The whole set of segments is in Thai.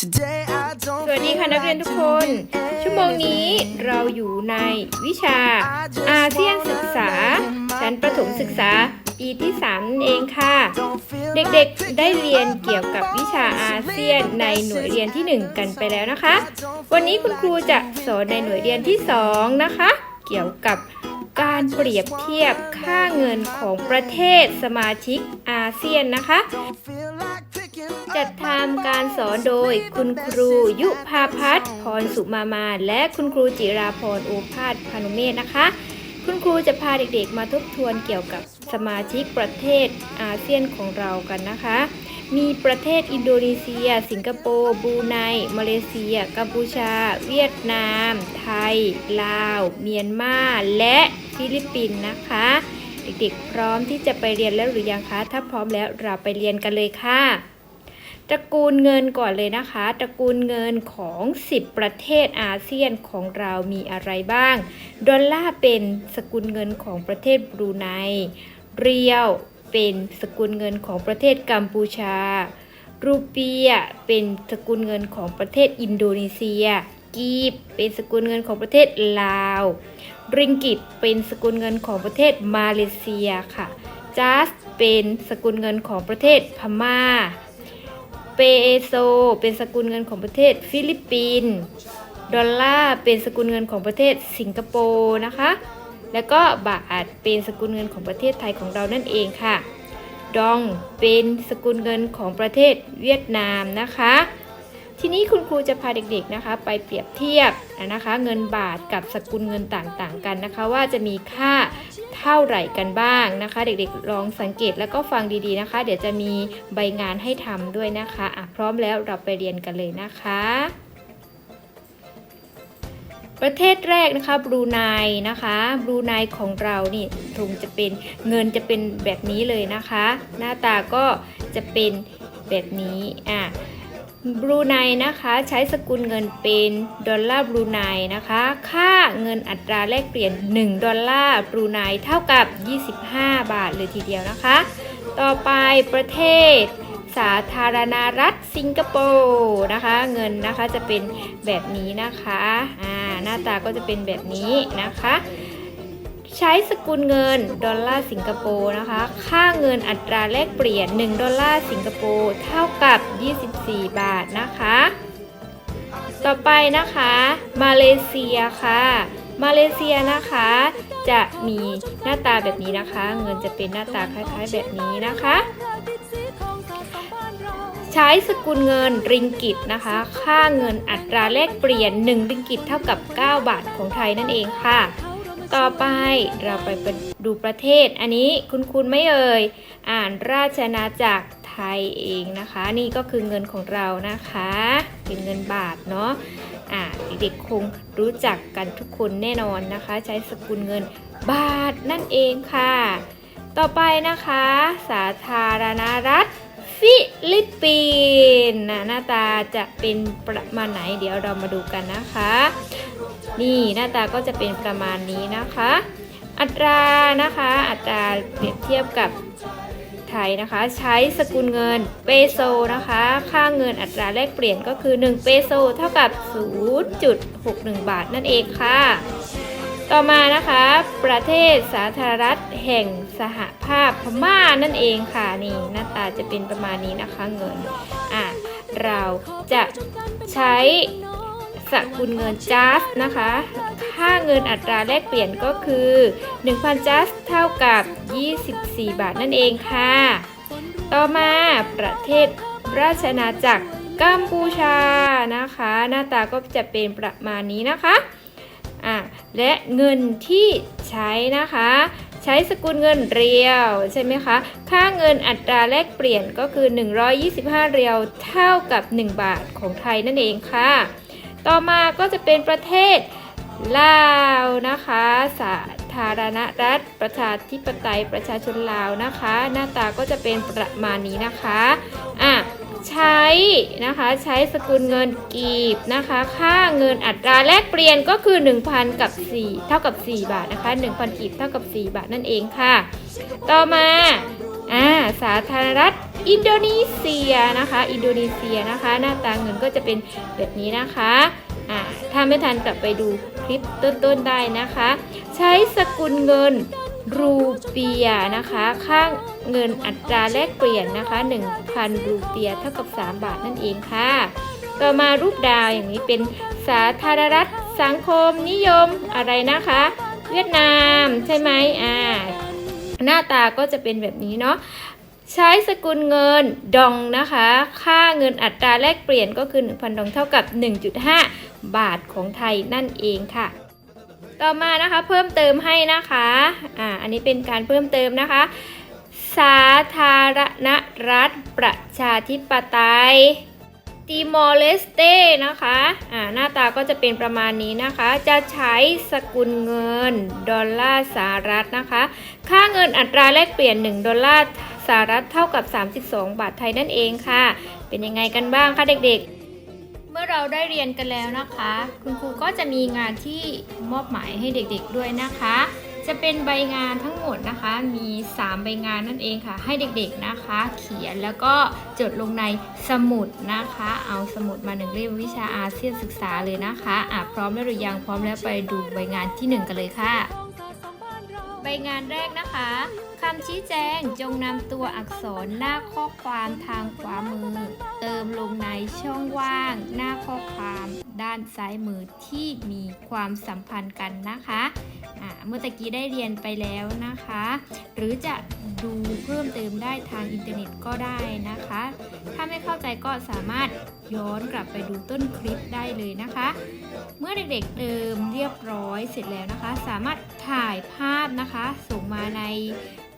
Today I ส don't วัสดีค่ะ feel นักเรียน like ทุกคน doing ชั่วโมงนี้เราอยู่ในวิชาอาเซียนศึกษา ชั้นประถมศึกษาปีที่3นั่นเองค่ะ Don't feel เด็กๆได้เรียนเกี่ยวกับวิชาอาเซียนในหน่วยเรียนที่ 1 กันไปแล้วนะคะ วันนี้คุณครูจะสอนในหน่วยเรียนที่ 2 นะคะ เกี่ยวกับการเปรียบเทียบค่าเงินของประเทศสมาชิกอาเซียนนะคะ จัดทำการสอนโดยคุณครูยุพาพัฒน์พรสุมามา และคุณครูจิราพรโอภาสพานุเมธนะคะ คุณครูจะพาเด็กๆ มาทบทวนเกี่ยวกับสมาชิกประเทศอาเซียนของเรากันนะคะ มีประเทศอินโดนีเซีย สิงคโปร์บรูไนมาเลเซีย กัมพูชา เวียดนาม ไทย ลาว เมียนมา และฟิลิปปินส์นะคะเด็กๆ พร้อมที่จะไปเรียนแล้วหรือยังคะ ถ้าพร้อมแล้วเราไปเรียนกันเลยค่ะ ตระกูลเงินก่อนเลยนะคะ ตระกูลเงินของ 10 ประเทศอาเซียนของเรามีอะไรบ้าง ดอลลาร์เป็นสกุลเงินของประเทศบรูไน เรียวเป็นสกุลเงินของประเทศกัมพูชา รูเปียเป็นสกุลเงินของประเทศอินโดนีเซีย กีบเป็นสกุลเงินของประเทศลาว ริงกิตเป็นสกุลเงินของประเทศมาเลเซียค่ะจัสเป็นสกุลเงินของประเทศพม่า เปโซ เป็นสกุลเงินของประเทศฟิลิปปินส์ ดอลลาร์เป็นสกุลเงินของประเทศสิงคโปร์นะคะ แล้วก็บาทเป็นสกุลเงินของประเทศไทยของเรานั่นเองค่ะ ดองเป็นสกุลเงินของประเทศเวียดนามนะคะ ทีนี้คุณครูจะพาเด็กๆนะคะไปเปรียบเทียบนะคะเงินบาทกับสกุลเงินต่างๆกันนะคะ ว่าจะมีค่าเท่าไหร่กันบ้างนะคะ เด็กๆลองสังเกตแล้วก็ฟังดีๆนะคะ เดี๋ยวจะมีใบงานให้ทำด้วยนะคะอะพร้อมแล้วเราไปเรียนกันเลยนะคะ ประเทศแรกนะคะบรูไนนะคะบรูไนของเรานี่ถุงจะเป็นเงินจะเป็นแบบนี้เลยนะคะ หน้าตาก็จะเป็นแบบนี้อะ บรูไนนะคะใช้สกุลเงินเป็นดอลลาร์บรูไนนะคะ ค่าเงินอัตราแลกเปลี่ยน 1 ดอลลาร์บรูไนเท่ากับ 25 บาทเลยทีเดียวนะคะ ต่อไปประเทศสาธารณรัฐสิงคโปร์นะคะ เงินนะคะจะเป็นแบบนี้นะคะอ่าหน้าตาก็จะเป็นแบบนี้นะคะ ใช้สกุลเงินดอลลาร์สิงคโปร์นะคะ ค่าเงินอัตราแลกเปลี่ยน 1 ดอลลาร์สิงคโปร์เท่ากับ 24 บาทนะคะ ต่อไปนะคะ มาเลเซียค่ะ มาเลเซียนะคะ จะมีหน้าตาแบบนี้นะคะ เงินจะเป็นหน้าตาคล้ายๆ แบบนี้นะคะ ใช้สกุลเงินริงกิตนะคะ ค่าเงินอัตราแลกเปลี่ยน 1 ริงกิตเท่ากับ 9 บาทของไทยนั่นเองค่ะ ต่อไปเราไปดูประเทศ อันนี้คุณคุณไม่เอ่ย อ่านราชอาณาจักรไทยเองนะคะ นี่ก็คือเงินของเรานะคะ เป็นเงินบาทเนาะอ่าเด็กๆคงรู้จักกันทุกคนแน่นอนนะคะ ใช้สกุลเงินบาทนั่นเองค่ะ ต่อไปนะคะ สาธารณรัฐฟิลิปปินส์นะหน้าตาจะเป็นประมาณไหนเดี๋ยวเรามาดูกันนะคะ นี่หน้าตาก็จะเป็นประมาณนี้นะคะ อัตรานะคะ อัตราเปรียบเทียบกับไทยนะคะ ใช้สกุลเงินเปโซนะคะ ค่าเงินอัตราแลกเปลี่ยนก็คือ 1 เปโซเท่ากับ 0.61 บาทนั่นเองค่ะ ต่อมานะคะ ประเทศสาธารณรัฐแห่งสหภาพพม่านั่นเองค่ะนี่หน้าตาจะเป็นประมาณนี้นะคะเงินอะเราจะใช้ สกุลเงินจัสนะคะ ค่าเงินอัตราแลกเปลี่ยนก็คือ 1,000จัสเท่ากับ 24 บาทนั่นเองค่ะ ต่อมาประเทศราชอาณาจักรกัมพูชานะคะ หน้าตาก็จะเป็นประมาณนี้นะคะอะและเงินที่ใช้นะคะ ใช้สกุลเงินเรียวใช่ไหมคะ ค่าเงินอัตราแลกเปลี่ยนก็คือ 125 เรียวเท่ากับ 1 บาทของไทยนั่นเองค่ะ ต่อมาก็จะเป็นประเทศลาวนะคะ สาธารณรัฐ ประชาธิปไตยประชาชนลาวนะคะ หน้าตาก็จะเป็นประมาณนี้นะคะอะใช้นะคะใช้สกุลเงินกีบนะคะ ค่าเงินอัตราแลกเปลี่ยนก็คือ 1,000 กับ 4 เท่ากับ 4 บาทนะคะ 1,000กีบเท่ากับ 4 บาทนั่นเองค่ะ ต่อมา อ่าสาธารณรัฐอินโดนีเซียนะคะ อินโดนีเซียนะคะ หน้าตาเงินก็จะเป็นแบบนี้นะคะอ่าถ้าไม่ทันกลับไปดูคลิปต้นๆได้นะคะ ใช้สกุลเงินรูเปียนะคะค่างเงินอัตราแลกเปลี่ยนนะคะ 1,000 รูเปียเท่ากับ 3 บาทนั่นเองค่ะ ต่อมารูปดาวอย่างนี้เป็นสาธารณรัฐสังคมนิยมอะไรนะคะ เวียดนามใช่ไหมอ่า หน้าตาก็จะเป็นแบบนี้เนาะใช้สกุลเงินดองนะคะ ค่าเงินอัตราแลกเปลี่ยนก็คือ 1,000 ดองเท่ากับ 1.5 บาทของไทยนั่นเองค่ะ ต่อมานะคะเพิ่มเติมให้นะคะอ่าอันนี้เป็นการเพิ่มเติมนะคะ สาธารณรัฐประชาธิปไตย ติมอร์เลสเต้นะคะอ่าหน้าตาก็จะเป็นประมาณนี้นะคะ จะใช้สกุลเงินดอลลาร์สหรัฐนะคะ ค่าเงินอัตราแลกเปลี่ยน 1 ดอลลาร์สหรัฐเท่ากับ 32 บาทไทยนั่นเองค่ะ เป็นยังไงกันบ้างคะเด็กๆ เมื่อเราได้เรียนกันแล้วนะคะ คุณครูก็จะมีงานที่มอบหมายให้เด็กๆด้วยนะคะ จะเป็นใบงานทั้งหมดนะคะ มี 3 ใบงานนั่นเองค่ะ ให้เด็กๆนะคะ เขียนแล้วก็จดลงในสมุดนะคะ เอาสมุดมาหนึ่งเล่มวิชาอาเซียนศึกษาเลยนะคะอะพร้อมแล้วหรือยังพร้อมแล้วไปดูใบงานที่ 1 กันเลยค่ะ ใบงานแรกนะคะคำชี้แจงจงนำตัวอักษรหน้าข้อความทางขวามือ เติมลงในช่องว่าง หน้าข้อความ ด้านซ้ายมือที่มีความสัมพันธ์กันนะคะ เมื่อตะกี้ได้เรียนไปแล้วนะคะ หรือจะดูเพิ่มเติมได้ทางอินเทอร์เน็ตก็ได้นะคะ ถ้าไม่เข้าใจก็สามารถย้อนกลับไปดูต้นคลิปได้เลยนะคะ เมื่อเด็กๆเติมเรียบร้อยเสร็จแล้วนะคะ สามารถถ่ายภาพนะคะ ส่งมาใน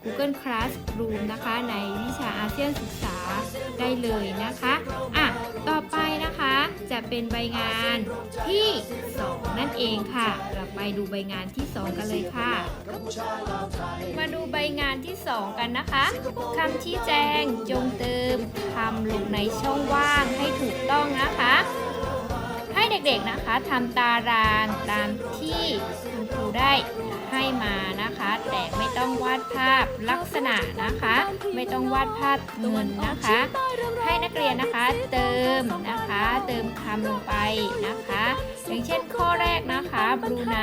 Google Classroom นะคะ ในวิชาอาเซียนศึกษาได้เลยนะคะอะต่อไปนะคะจะเป็นใบงานที่ 2 นั่นเองค่ะ เราไปดูใบงานที่ 2 กันเลยค่ะ มาดูใบงานที่ 2 กันนะคะคำชี้แจงจงเติมคำลงในช่องว่างให้ถูกต้องนะคะ ให้เด็กๆนะคะทำตารางตามที่คุณครู ได้ให้มานะคะ แต่ไม่ต้องวาดภาพลักษณะนะคะ ไม่ต้องวาดภาพเงินนะคะ ให้นักเรียนนะคะเติมนะคะ เติมคำลงไปนะคะ อย่างเช่นข้อแรกนะคะบรูไน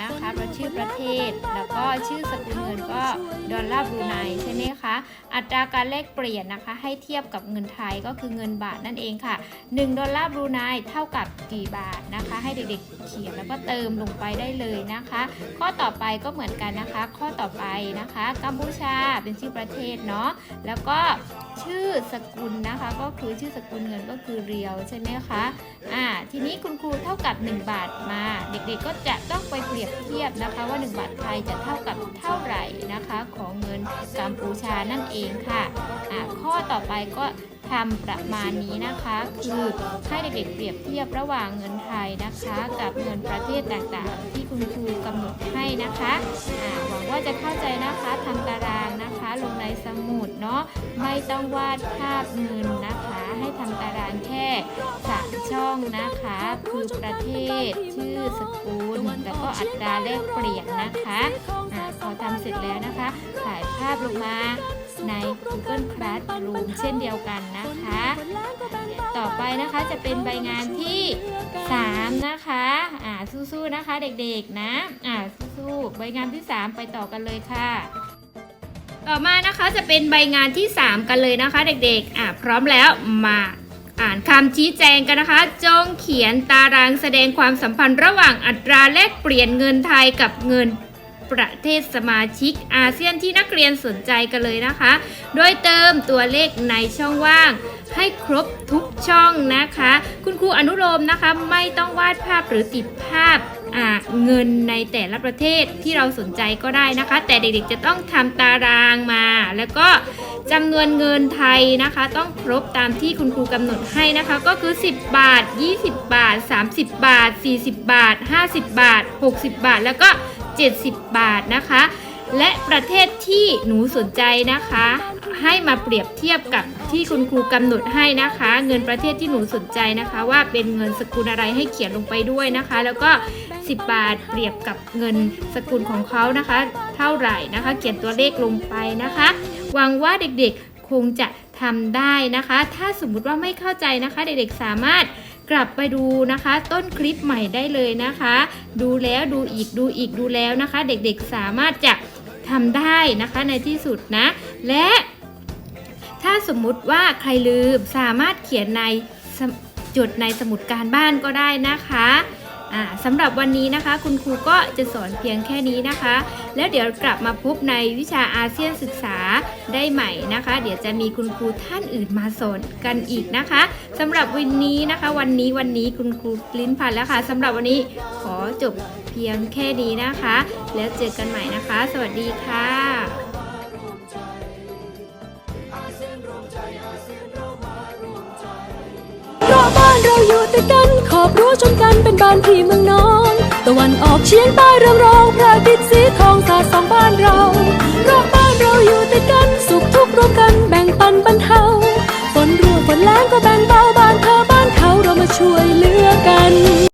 นะคะประชื่อประเทศ แล้วก็ชื่อสกุลเงินก็ดอลลาร์บรูไนใช่ไหมคะอัตราการแลกเปลี่ยนนะคะให้เทียบกับเงินไทยก็คือเงินบาทนั่นเองค่ะ 1 ดอลลาร์บรูไนเท่ากับกี่บาทนะคะ ให้เด็กๆเขียนแล้วก็เติมลงไปได้เลยนะคะ ข้อต่อไปก็เหมือนกันนะคะ ข้อต่อไปนะคะ กัมพูชาเป็นชื่อประเทศเนาะแล้วก็ ชื่อสกุลนะคะ ก็คือชื่อสกุลเงินก็คือเรียวใช่ไหมคะอ่าทีนี้คุณครูเท่ากับ 1 บาทมา เด็กๆก็จะต้องไปเปรียบเทียบนะคะ ว่า 1 บาทไทยจะเท่ากับเท่าไหร่นะคะ ของเงินกัมพูชานั่นเองค่ะอ่าข้อต่อไปก็ ทำประมาณนี้นะคะ คือให้เด็กๆเปรียบเทียบระหว่างเงินไทยนะคะ กับเงินประเทศต่างๆ ที่คุณครูกำหนดให้นะคะหวังว่าจะเข้าใจนะคะทำตารางนะคะ ลงในสมุดเนาะไม่ต้องวาดภาพเงินนะคะ ให้ทำตารางแค่สามช่องนะคะ คือประเทศชื่อสกุลแล้วก็อัตราแลกเปลี่ยนนะคะำเสร็จแล้วนะคะ ถ่ายภาพลงมาใน Google Classroom เช่นเดียวกันนะคะ ต่อไปนะคะจะเป็นใบงานที่ 3 นะคะ อ่าสู้ๆนะคะเด็กๆนะ อ่าสู้ๆใบงานที่ 3 ไปต่อกันเลยค่ะ ต่อมานะคะจะเป็นใบงานที่ 3 กันเลยนะคะเด็กๆ อ่าพร้อมแล้วมาอ่านคำชี้แจงกันนะคะ จงเขียนตารางแสดงความสัมพันธ์ระหว่างอัตราแลกเปลี่ยนเงินไทยกับเงิน ประเทศสมาชิกอาเซียนที่นักเรียนสนใจกันเลยนะคะ โดยเติมตัวเลขในช่องว่างให้ครบทุกช่องนะคะ คุณครูอนุโลมนะคะไม่ต้องวาดภาพหรือติดภาพเงินในแต่ละประเทศที่เราสนใจก็ได้นะคะ แต่เด็กๆจะต้องทำตารางมา แล้วก็จำนวนเงินไทยนะคะ ต้องครบตามที่คุณครูกำหนดให้นะคะ ก็คือ 10 บาท 20 บาท 30 บาท 40 บาท 50 บาท 60 บาท แล้วก็ 70 บาทนะคะ และประเทศที่หนูสนใจนะคะ ให้มาเปรียบเทียบกับที่คุณครูกำหนดให้นะคะ เงินประเทศที่หนูสนใจนะคะ ว่าเป็นเงินสกุลอะไรให้เขียนลงไปด้วยนะคะ แล้วก็ 10 บาทเปรียบกับเงินสกุลของเขานะคะ เท่าไหร่นะคะ เขียนตัวเลขลงไปนะคะหวังว่าเด็กๆคงจะทำได้นะคะ ถ้าสมมุติว่าไม่เข้าใจนะคะ เด็กๆสามารถ กลับไปดูนะคะ ต้นคลิปใหม่ได้เลยนะคะ ดูแล้วดูอีกดูอีกดูแล้วนะคะ เด็กๆสามารถจะทำได้นะคะในที่สุดนะ และถ้าสมมุติว่าใครลืมสามารถเขียนในจดในสมุดการบ้านก็ได้นะคะ อ่าสำหรับวันนี้นะคะ คุณครูก็จะสอนเพียงแค่นี้นะคะ แล้วเดี๋ยวกลับมาพบในวิชาอาเซียนศึกษาได้ใหม่นะคะ เดี๋ยวจะมีคุณครูท่านอื่นมาสอนกันอีกนะคะสำหรับวันนี้นะคะ วันนี้วันนี้คุณครูลิ้นพันแล้วค่ะสำหรับวันนี้ขอจบเพียงแค่นี้นะคะ แล้วเจอกันใหม่นะคะ สวัสดีค่ะ อบรู้วชนกันเป็นบ้านที่เมืองนอนตะวันออกเชียงใต้เรืองรองพระอาทิตย์สีทองสาสองบ้านเรารอบบ้านเราอยู่ติดกันสุขทุกข์ร่วมกันแบ่งปันบรรเทาฝนรั่วฝนแรงก็แบ่งเบาบ้านเธอบ้านเขาเรามาช่วยเหลือกัน